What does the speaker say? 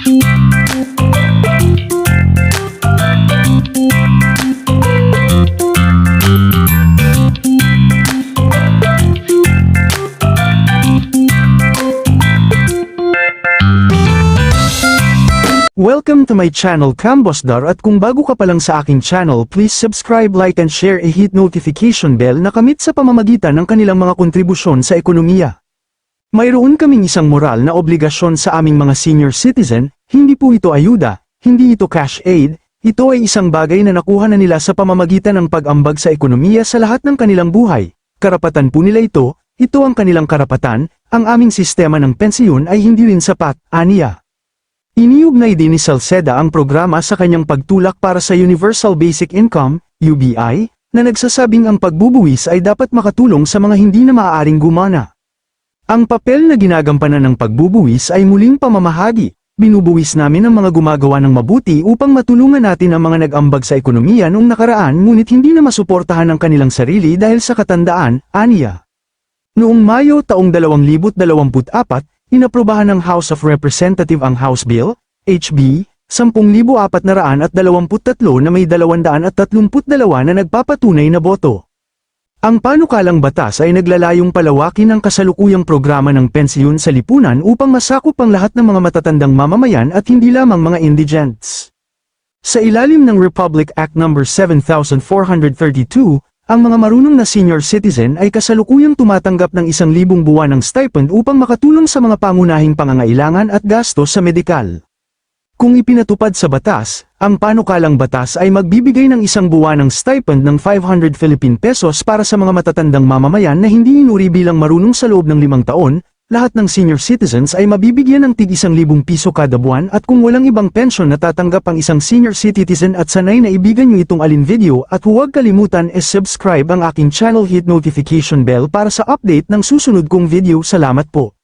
Welcome to my channel Cambosdar at kung bago ka pa lang sa aking channel please subscribe, like and share and hit notification bell na kamit sa pamamagitan ng kanilang mga kontribusyon sa ekonomiya. Mayroon kaming isang moral na obligasyon sa aming mga senior citizen, hindi po ito ayuda, hindi ito cash aid, ito ay isang bagay na nakuha na nila sa pamamagitan ng pag-ambag sa ekonomiya sa lahat ng kanilang buhay. Karapatan po nila ito, ito ang kanilang karapatan, ang aming sistema ng pensiyon ay hindi rin sapat, aniya. Iniugnay din ni Salceda ang programa sa kanyang pagtulak para sa Universal Basic Income, UBI, na nagsasabing ang pagbubuwis ay dapat makatulong sa mga hindi na maaaring gumana. Ang papel na ginagampanan ng pagbubuwis ay muling pamamahagi. Binubuwis namin ang mga gumagawa ng mabuti upang matulungan natin ang mga nag-ambag sa ekonomiya noong nakaraan ngunit hindi na masuportahan ang kanilang sarili dahil sa katandaan, aniya. Noong Mayo taong 2024, inaprobahan ng House of Representative ang House Bill, HB, 10,423 na may 232 na nagpapatunay na boto. Ang panukalang batas ay naglalayong palawakin ang kasalukuyang programa ng pensyon sa lipunan upang masakop ang lahat ng mga matatandang mamamayan at hindi lamang mga indigents. Sa ilalim ng Republic Act No. 7432, ang mga marunong na senior citizen ay kasalukuyang tumatanggap ng isang libong buwan ng stipend upang makatulong sa mga pangunahing pangangailangan at gastos sa medikal. Kung ipinatupad sa batas, ang panukalang batas ay magbibigay ng isang buwan ng stipend ng 500 Philippine pesos para sa mga matatandang mamamayan na hindi inuri bilang marunong sa loob ng limang taon, lahat ng senior citizens ay mabibigyan ng tig isang libong piso kada buwan at kung walang ibang pensyon na tatanggap ang isang senior citizen at sanay na ibigan nyo itong alin video at huwag kalimutan is subscribe ang aking channel hit notification bell para sa update ng susunod kong video salamat po.